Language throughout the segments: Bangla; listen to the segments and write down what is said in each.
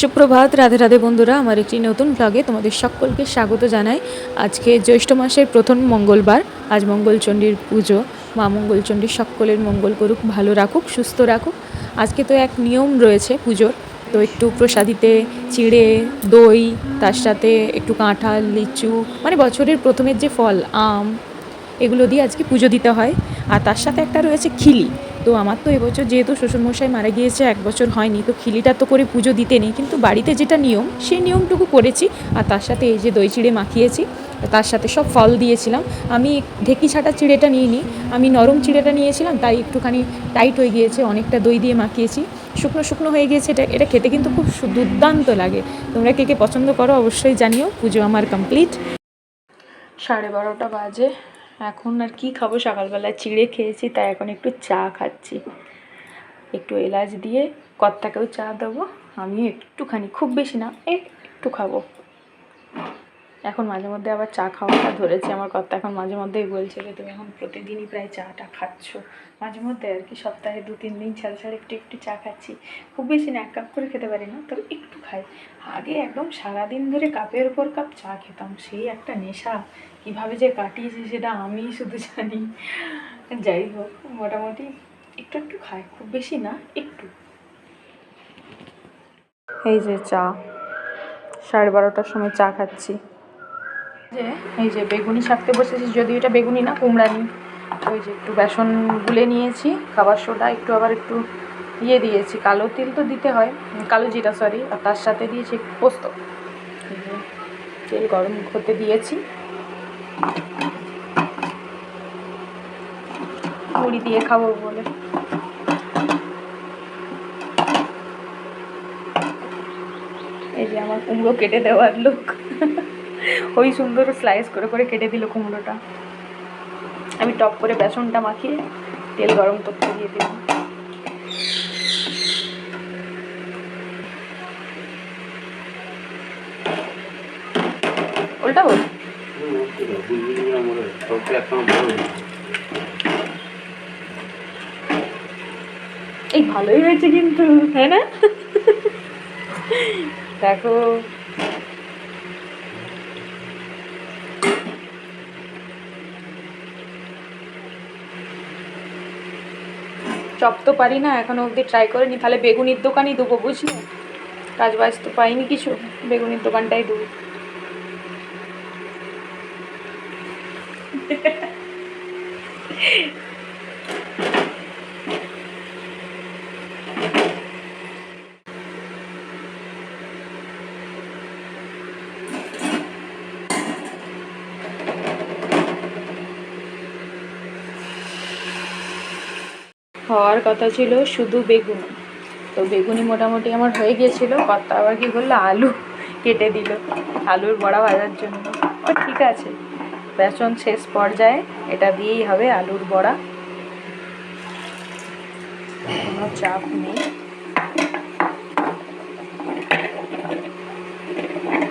সুপ্রভাত, রাধে রাধে বন্ধুরা, আমার একটি নতুন ব্লগে তোমাদের সকলকে স্বাগত জানাই। আজকে জ্যৈষ্ঠ মাসের প্রথম মঙ্গলবার, আজ মঙ্গলচণ্ডীর পুজো। মা মঙ্গলচণ্ডী সকলের মঙ্গল করুক, ভালো রাখুক, সুস্থ রাখুক। আজকে তো এক নিয়ম রয়েছে পুজোর, তো একটু প্রসাদিতে চিড়ে, দই, তার সাথে একটু কাঁঠাল, লিচু মানে বছরের প্রথমের যে ফল, আম, এগুলো দিয়ে আজকে পুজো দিতে হয়। আর তার সাথে একটা রয়েছে খিলি। তো আমার তো এবছর যেহেতু শ্বশুরমশাই মারা গিয়েছে, এক বছর হয়নি, তো খিলিটা তো করে পুজো দিতে নেই। কিন্তু বাড়িতে যেটা নিয়ম, সেই নিয়মটুকু করেছি। আর তার সাথে এই যে দই চিড়ে মাখিয়েছি, তার সাথে সব ফল দিয়েছিলাম। আমি ঢেকি ছাটা চিড়েটা নিইনি, আমি নরম চিড়েটা নিয়েছিলাম, তাই একটুখানি টাইট হয়ে গিয়েছে, অনেকটা দই দিয়ে মাখিয়েছি। শুকনো শুকনো হয়ে গিয়েছে, এটা এটা খেতে কিন্তু খুব দুর্দান্ত লাগে। তোমরা কে কে পছন্দ করো অবশ্যই জানিও, পুজো আমার কমপ্লিট সাড়ে বারোটা বাজে। এখন আর কি খাব? সকালবেলা চিড়ে খেয়েছি, তাই এখন একটু চা খাচ্ছি। একটু এলাচ দিয়ে কর্তাকেও চা দেবো আমি একটুখানি, খুব বেশি না, একটু খাব। এখন মাঝে মধ্যে আবার চা খাওয়াটা ধরেছি, আমার কর্তা এখন মাঝে মধ্যেই বলছে যে, তুমি এখন প্রতিদিনই প্রায় চাটা খাচ্ছ। মাঝে মধ্যে আর কি সপ্তাহে দু, তিন দিন ছাড়া ছাড়া একটু একটু চা খাচ্ছি। খুব বেশি না, এক কাপ করে খেতে পারি না, তবে একটু খাই। আগে একদম সারাদিন ধরে কাপের ওপর কাপ চা খেতাম, সেই একটা নেশা। কীভাবে যে কাটিয়েছি সেটা আমি শুধু জানি। যাই হোক, মোটামুটি একটু একটু খাই খুব বেশি না, একটু। এই যে চা, সাড়ে বারোটার সময় চা খাচ্ছি। যে, এই যে বেগুনি শাকতে বসেছি, যদিও এটা বেগুনি না কুমড়ানি ওই যে একটু বেসন গুলে নিয়েছি, খাবার সোডা একটু আবার একটু ইয়ে দিয়েছি, কালো তিল তো দিতে হয়, কালো জিরা সরি আর তার সাথে দিয়েছি পোস্ত। তেল গরম হতে দিয়েছি। মুড়ি দিয়ে খাব বলে। এই যে আমার কুমড়ো কেটে দেওয়ার লোক ওই সুন্দর স্লাইস করে করে কেটে দিল কুমড়োটা। আমি টপ করে বেসনটা মাখিয়ে তেল গরম করতে দিয়ে দিলাম। উল্টা বল এই ভালোই হয়েছে কিন্তু হ্যাঁ না? দেখো। চপ তো পারি না, এখনও অবধি ট্রাই করিনি। তাহলে বেগুনির দোকানই দেবো, বুঝলি? কাজ বাজ তো পাইনি কিছু। বেগুনির দোকানটাই দেবো। হওয়ার কথা ছিল শুধু বেগুনি। তো বেগুনি মোটামুটি আমার হয়ে গিয়েছিল। কর্তা আবার কি বলল? আলু কেটে দিল। আলুর বড়া ভাজার জন্য। ঠিক আছে। বেসন শেষ পর্যায়ে এটা দিয়েই হবে আলুর বড়া। কোনো চাপ নেই।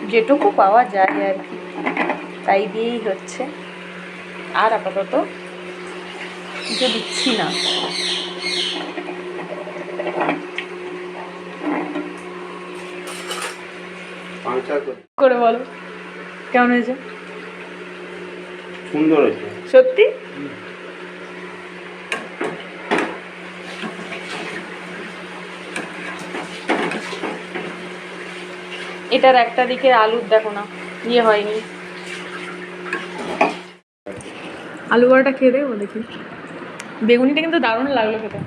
যেটুকু পাওয়া যায় আর কি। তাই দিয়েই হচ্ছে। আর আপাতত কিছু দিচ্ছি না। করে বলো। কেমন হয়েছে? সুন্দর হয়েছে। সত্যি? এটার একটা দিকে আলুর দেখো না ইয়ে হয়নি। আলু বড়াটা খেয়ে দেখব দেখি। বেগুনিটা কিন্তু দারুণ লাগল খেতে।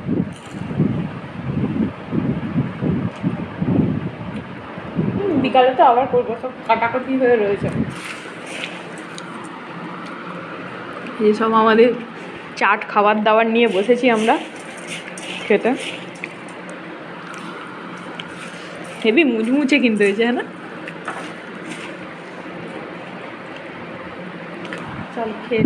বিকালে তো আবার করব সব কাটাকাটি হয়ে রয়েছে। এসব আমাদের চাট খাবার দাবার নিয়ে বসেছি আমরা খেতে। হেভি মুচমুচে কিন্তু হয়েছে হ্যাঁ না? চল খেয়ে।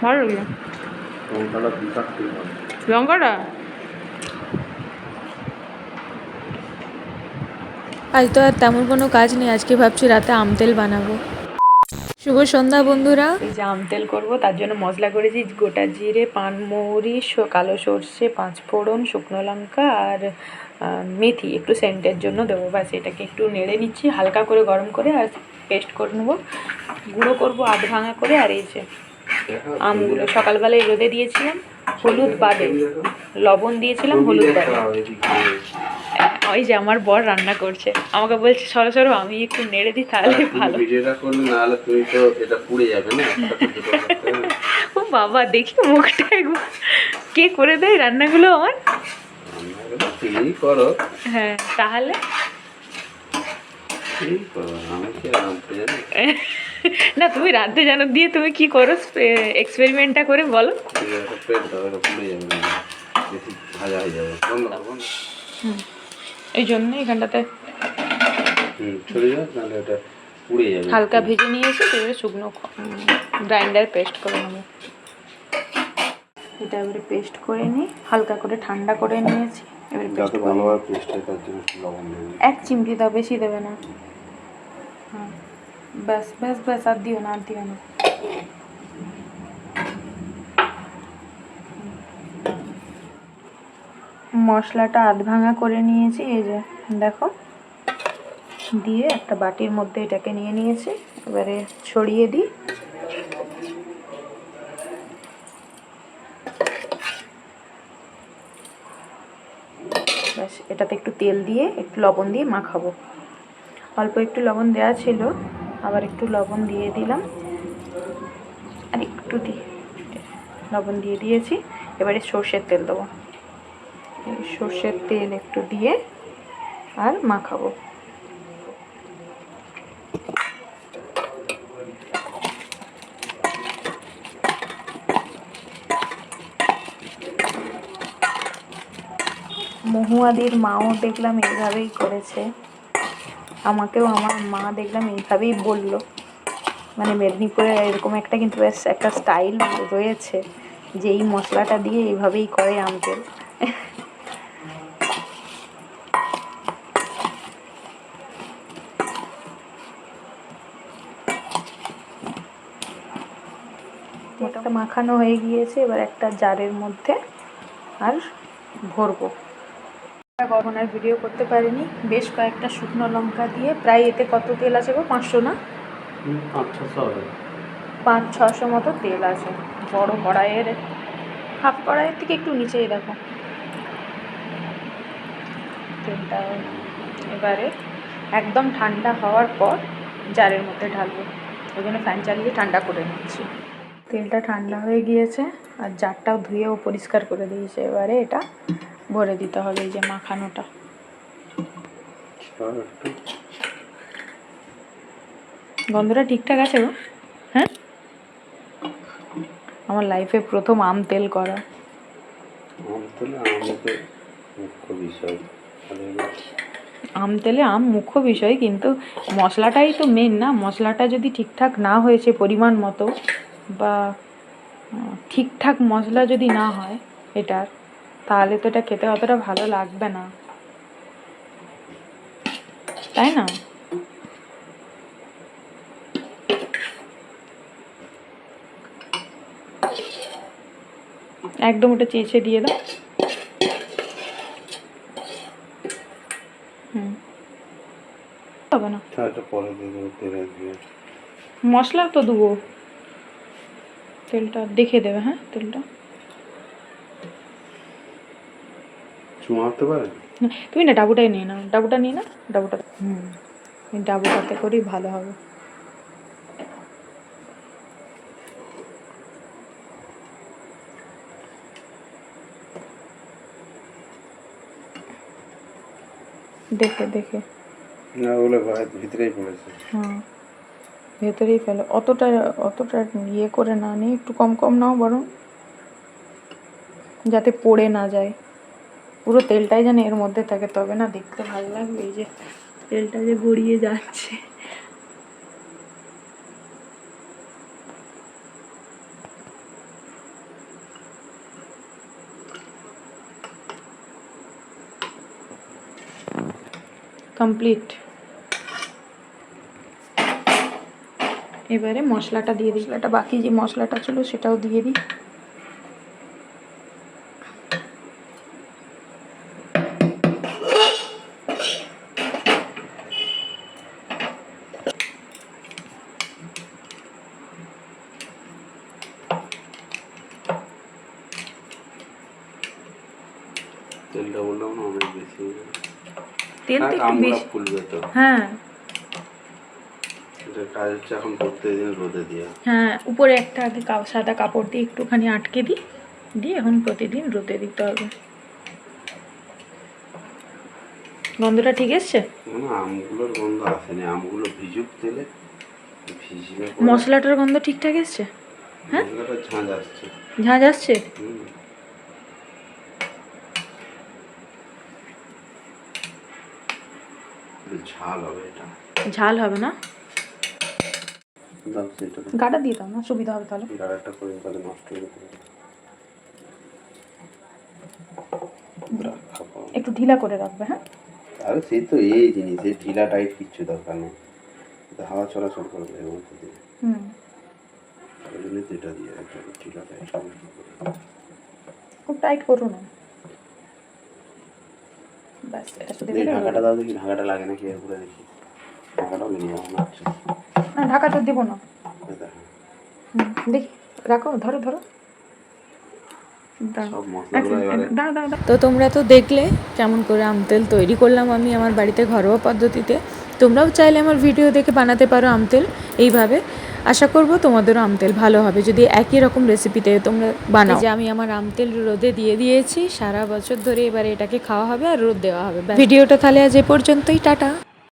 ভালো লাগল? লঙ্কাটা বিষাক্ত হয়। লঙ্কাটা আজ তো আর তেমন কোনো কাজ নেই, আজকে ভাবছি রাতে আম তেল বানাবো। শুভ সন্ধ্যা, বন্ধুরা। এই যে আম তেল করব, তার জন্য মশলা করেছি গোটা জিরে পানমৌরি স- কালো সর্ষে, পাঁচ ফোড়ন, শুকনো লঙ্কা আর মেথি। একটু সেন্টের জন্য দেবো, ব্যাস, এটাকে একটু নেড়ে নিচ্ছি, হালকা করে গরম করে আর পেস্ট করে নেব। গুঁড়ো করব আধ ভাঙা করে আর এই যে আমগুলো। সকালবেলায় রোদে দিয়েছিলাম, হলুদ বাদে। লবণ দিয়েছিলাম, হলুদ বাদে। ওই যে আমার বর রান্না করছে। আমাকে বলছে সরো সরো আমি একটু নেড়ে দিই তাহলে ভালো। ভিডিওটা করলে না হলে তুমি তো এটা পুড়ে যাবে না। ও বাবা দেখি মুখটা একবার। কে করে দেয় রান্নাগুলো আমার? তুমি করো। হ্যাঁ তাহলে? না তুমি রাঁধতে জানো দিয়ে তুমি কি করো? এক্সপেরিমেন্টটা করে বলো। তুমি এই জন্য এখানটাতে হালকা ভেজে নিয়েছি এবারে শুকনো গ্রাইন্ডার পেস্ট করে নেব। এটা এবারে পেস্ট করে নিই হালকা করে ঠান্ডা করে নিয়েছি এবারে পেস্ট ভালোভাবে পেস্ট হয় তার জন্য লবণ দেবে। এক চিমটি দাও বেশি দেবে না। হ্যাঁ ব্যাস ব্যাস ব্যাস আর দিও না আর দিও না। মশলাটা আধ ভাঙা করে নিয়েছি, এই যে দেখো। দিয়ে একটা বাটির মধ্যে এটাকে নিয়ে নিয়েছি, এবারে ছড়িয়ে দিই। ব্যাস, এটাতে একটু তেল দিয়ে, একটু লবণ দিয়ে মাখাবো। অল্প একটু লবণ দেওয়া ছিল, আবার একটু লবণ দিয়ে দিলাম। আর একটু দি লবণ দিয়ে দিয়েছি, এবারে সর্ষের তেল দেবো। সর্ষের তেল একটু দিয়ে আর মাখাবো। মহুয়াদির মাও দেখলাম এইভাবেই করেছে। আমাকেও আমার মা দেখলাম এইভাবেই বলল। মানে মেদিনীপুরে এরকম একটা কিন্তু বেশ একটা স্টাইল রয়েছে যে এই মশলাটা দিয়ে এইভাবেই করে আমতেল ওটা মাখানো হয়ে গিয়েছে এবার একটা জারের মধ্যে আর ভরবো। আর ভিডিও করতে পারিনি বেশ কয়েকটা শুকনো লঙ্কা দিয়ে প্রায় এতে কত তেল আছে গো? পাঁচশো না? পাঁচ ছশো পাঁচ ছশো মতো তেল আছে বড় কড়াইয়ের হাফ কড়াইয়ের থেকে একটু নিচেই দেখো। তেলটা এবারে একদম ঠান্ডা হওয়ার পর জারের মধ্যে ঢালবো ওই জন্য ফ্যান চালিয়ে ঠান্ডা করে নিচ্ছি। তেলটা ঠান্ডা হয়ে গিয়েছে আর জারটাও ধুয়েও পরিষ্কার করে দিয়েছে। এবারে এটা ভরে দিতে হবে এই যে মাখানোটা। গন্ধটা ঠিকঠাক আছে গো? হ্যাঁ? আমার লাইফে প্রথম আম তেল করা। আম তাহলে আমাদের মুখ্য বিষয়। আম তেলে আম মুখ্য বিষয় কিন্তু মশলাটাই তো মেন না। মশলাটা যদি ঠিকঠাক না হয়েছে পরিমাণ মতো বা ঠিকঠাক মশলা যদি না হয় এটার তাহলে তো এটা খেতে অতটা ভালো লাগবে না। তাই না? একদম ওটা চেঁচে দিয়ে দাও। হুম। হবে না। মশলা তো দেবো। তেলটা দেখে দেবে হ্যাঁ তেলটা। চুমাতে পারে? তুমি না ডাবুটাই নিয়ে নাও। ডাবুটা নিয়ে না? ডাবুটা। হুম। ডাবুটাতে করেই ভালো হবে। দেখে দেখে। না ওগুলো ভিতরেই পড়েছে। হুম। ভেতরেই ফেলো। অতটা অতটা ইয়ে করে না নিয়ে, একটু কম কম নাও বরং। যাতে পড়ে না যায়। পুরো তেলটাই যেন এর মধ্যে থাকে, তবে না দেখতে ভালো লাগবে এই যে তেলটা যে গড়িয়ে যাচ্ছে। কমপ্লিট। এবারে মশলাটা দিয়ে দিই। মশলাটা বাকি যে মশলাটা ছিল সেটাও দিয়ে দিই। তেলটা বললাম না অনেক বেশি হয়ে তেল তো একটু বেশি হ্যাঁ। এটা কাজ হচ্ছে এখন প্রত্যেকদিন রোদে দেওয়া হ্যাঁ উপরে একটা আগে সাদা কাপড় দিয়ে একটুখানি আটকে দিই দিয়ে এখন প্রতিদিন রোদে দিতে হবে। গন্ধটা ঠিক এসছে? আমগুলোর গন্ধ আসেনি। আমগুলো ভিজুক তেলে ভিজলে মশলাটার গন্ধ ঠিকঠাক এসছে? হ্যাঁ? ঝাঁঝ আসছে। ঝাঁঝ আসছে? ঝাল হবে এটা। ঝাল হবে না? গাটা দিয়ে দাও না সুবিধা হবে তাহলে। গাড়াটা করে তাহলে নষ্ট হয়ে যাবে একটু ঢিলা করে রাখবে হ্যাঁ? আরে সেই তো এই জিনিস এই ঢিলা টাইট কিচ্ছু দরকার নেই। হাওয়া চলাচল করবে এর মধ্যে দিয়ে। হুম। ওই জন্যই তো এটা দিয়ে রাখতে হবে ঢিলা টাইট খুব টাইট করো না। ব্যাস এটা শুধু ঢাকাটা দাও দেখি ঢাকাটা লাগে নাকি? এর উপরে দেখি। ঢাকাটাও নিয়ে যাব না আচ্ছা না ঢাকাটা দেবো না। দেখো, রাখো ধরো ধরো। তো তোমরা তো দেখলে কেমন করে আম তেল তৈরি করলাম আমি আমার বাড়িতে ঘরোয়া পদ্ধতিতে। তোমরাও চাইলে আমার ভিডিও দেখে বানাতে পারো আম তেল এইভাবে। আশা করব তোমাদেরও আম তেল ভালো হবে। যদি একই রকম রেসিপিতে তোমরা বানাও। যে আমি আমার আম তেল রোদে দিয়ে দিয়েছি সারা বছর ধরে এবারে এটাকে খাওয়া হবে আর রোদ দেওয়া হবে। ভিডিওটা তাহলে আজ এ পর্যন্তই টাটা।